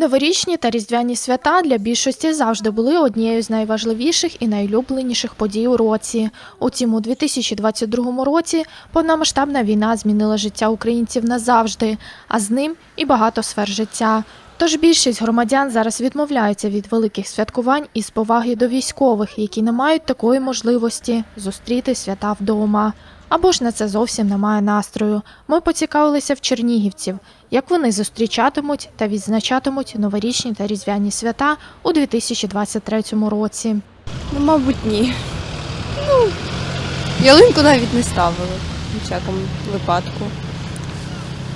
Новорічні та різдвяні свята для більшості завжди були однією з найважливіших і найулюбленіших подій у році. Утім, у 2022 році повномасштабна війна змінила життя українців назавжди, а з ним і багато сфер життя. Тож більшість громадян зараз відмовляються від великих святкувань із поваги до військових, які не мають такої можливості зустріти свята вдома. Або ж на це зовсім немає настрою. Ми поцікавилися в чернігівців, як вони зустрічатимуть та відзначатимуть новорічні та різдвяні свята у 2023 році. Ну, мабуть, ні. Ну, ялинку навіть не ставили в всякому випадку.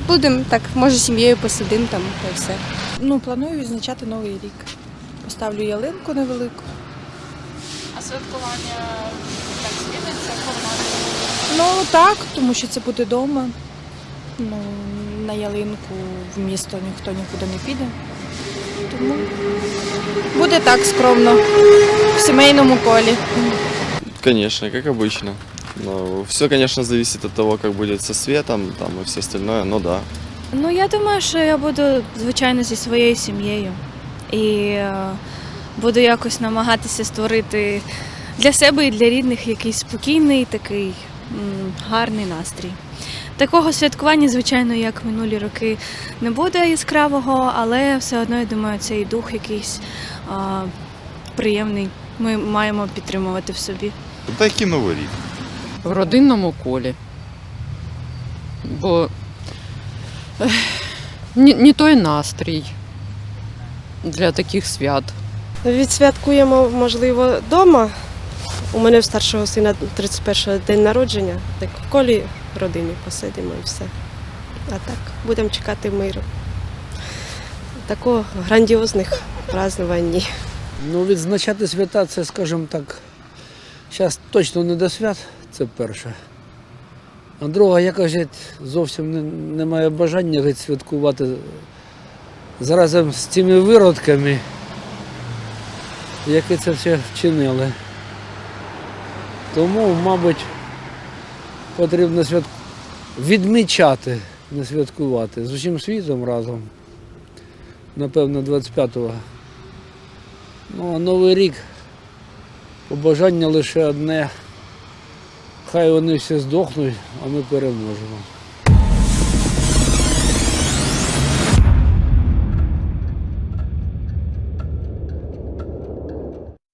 Будемо так, може, сім'єю посидимо там та все. Ну, планую відзначати новий рік. Поставлю ялинку невелику. А святкування так зміниться Ну так, тому що це буде вдома. Ну, на ялинку в місто ніхто нікуди не піде. Тому буде так скромно, в сімейному колі. Конечно, как обычно. Но все, конечно, зависит от того, как будет со светом там и все остальное, но да. Ну, я думаю, що я буду, звичайно, зі своєю сім'єю. І е, буду якось намагатися створити для себе і для рідних якийсь спокійний, такий гарний настрій. Такого святкування, звичайно, як минулі роки, не буде яскравого, але все одно, я думаю, цей дух якийсь а, приємний. Ми маємо підтримувати в собі. Та який новий рік? в родинному колі. Бо не, не той настрій для таких свят. Відсвяткуємо, можливо, вдома. У мене в старшого сина 31 день народження, так в колі родини посидимо і все. А так, будемо чекати миру. Такого грандіозних празднувань. Ну, відзначати свята, це, скажімо так, зараз точно не до свят, це перше. А друга, я кажу, зовсім не, не бажання геть святкувати заразом з цими виродками, які це все вчинили. Тому, мабуть, потрібно свят... відмічати, не святкувати з усім світом разом. Напевно, 25-го. Ну, а Новий рік побажання лише одне. Хай вони всі здохнуть, а ми переможемо.